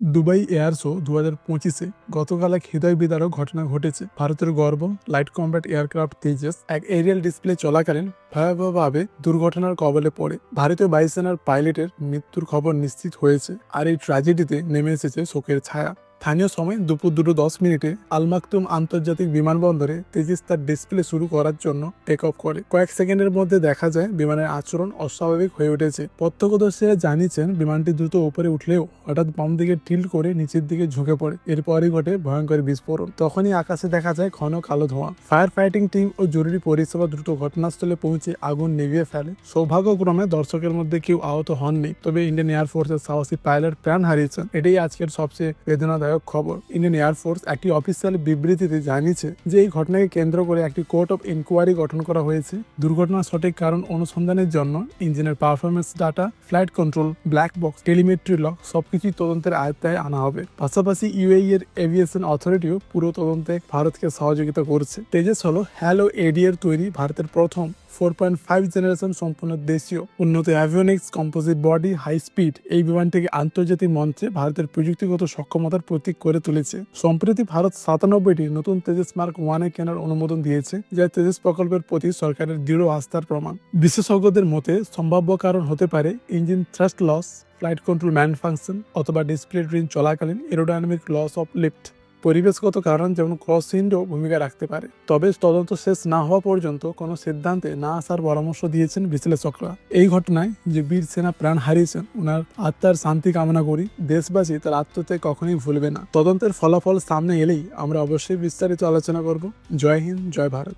Dubai air show দু হাজার পঁচিশে গতকাল এক হৃদয় বিদারক ঘটনা ঘটেছে। ভারতের গর্ব, লাইট কম্ব্যাট এয়ারক্রাফট তেজস, এক এরিয়াল ডিসপ্লে চলাকালীন ভয়াবহভাবে দুর্ঘটনার কবলে পড়ে। ভারতীয় বায়ুসেনার পাইলটের মৃত্যুর খবর নিশ্চিত হয়েছে আর এই ট্র্যাজেডিতে নেমে এসেছে শোকের ছায়া। স্থানীয় সময় দুপুর দুটো দশ মিনিটে আলমাকতুম আন্তর্জাতিক বিমানবন্দরে তেজিস তার ডিসপ্লে শুরু করার জন্য টেক অফ করে। কয়েক সেকেন্ডের মধ্যে দেখা যায় বিমানের আচরণ অস্বাভাবিক হয়ে উঠেছে। প্রত্যক্ষদর্শীরা জানিয়েছেন, বিমানটি দ্রুত উপরে উঠলেও হঠাৎ বাম দিকে টিল করে নিচের দিকে ঝুঁকে পড়ে। এরপরই ঘটে ভয়ঙ্কর বিস্ফোরণ। তখনই আকাশে দেখা যায় ঘন কালো ধোঁয়া। ফায়ার ফাইটিং টিম ও জরুরি পরিষেবা দ্রুত ঘটনাস্থলে পৌঁছে আগুন নিভিয়ে ফেলে। সৌভাগ্যক্রমে দর্শকের মধ্যে কেউ আহত হননি। তবে ইন্ডিয়ান এয়ারফোর্সের সাহসী পাইলট প্রাণ হারিয়েছেন। এটাই আজকের সবচেয়ে বেদনাদায়ক খবর। ইন্ডিয়ান এয়ারফোর্স একটি অফিসিয়াল বিবৃতিতে জানিয়েছে যে এই ঘটনাকে কেন্দ্র করে একটি কোর্ট অফ ইনকোয়ারি গঠন করা হয়েছে। দুর্ঘটনার সঠিক কারণ অনুসন্ধানের জন্য ইঞ্জিনের performance data flight control black box telemetry lock সবকিছুই তদন্তের আয়ত্তায় আনা হবে। পাশাপাশি ইউএই এর এভিয়েশন অথরিটিও পুরো তদন্তে ভারতকে সহযোগিতা করছে। তেজস হলো হ্যালো এডি এর তৈরি ভারতের প্রথম ফোর পয়েন্ট ফাইভ জেনারেশন সম্পূর্ণ দেশীয় উন্নত avionics composite body high speed এই বিমানটিকে আন্তর্জাতিক মঞ্চে ভারতের প্রযুক্তিগত সক্ষমতার প্রতীক করে তুলেছে। সম্প্রতি ভারত সাতানব্বইটি নতুন তেজস মার্ক ওয়ানে কেনার অনুমোদন দিয়েছে, যা তেজস প্রকল্পের প্রতি সরকারের দৃঢ় আস্থার প্রমাণ। বিশেষজ্ঞদের মতে, সম্ভাব্য কারণ হতে পারে engine thrust loss flight control malfunction অথবা ডিসপ্লে ট্রেন চলাকালীন এরোডাইনামিক লস অফ লিফট পরিবেশগত কারণ যেমন ক্রস ভূমিকা রাখতে পারে, তবে তদন্ত শেষ না হওয়া পর্যন্ত কোনো সিদ্ধান্তে না আসার পরামর্শ দিয়েছেন বিশ্লেষকরা। এই ঘটনায় যে বীর সেনা প্রাণ হারিয়েছেন ওনার আত্মার শান্তি কামনা করি, দেশবাসী তার আত্মত্যাগ কখনোই ভুলবে না। তদন্তের ফলাফল সামনে এলেই আমরা অবশ্যই বিস্তারিত আলোচনা করব। জয় হিন্দ, জয় ভারত।